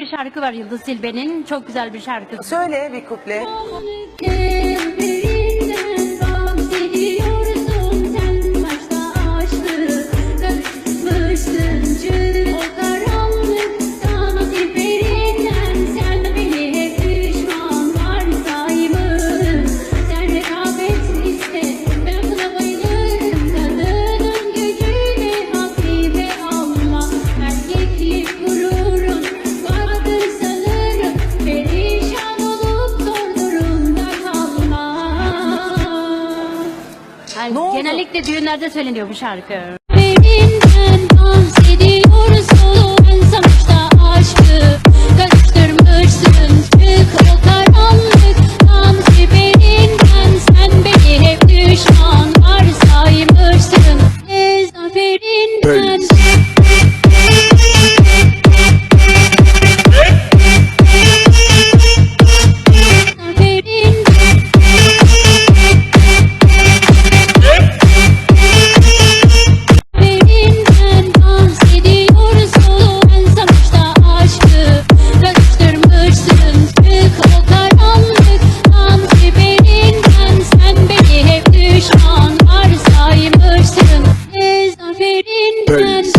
Bir şarkı var Yıldız Tilbe'nin. Çok güzel bir şarkı. Söyle bir kuple. Yani Ne oldu? genellikle düğünlerde söyleniyor bu şarkı. Hey.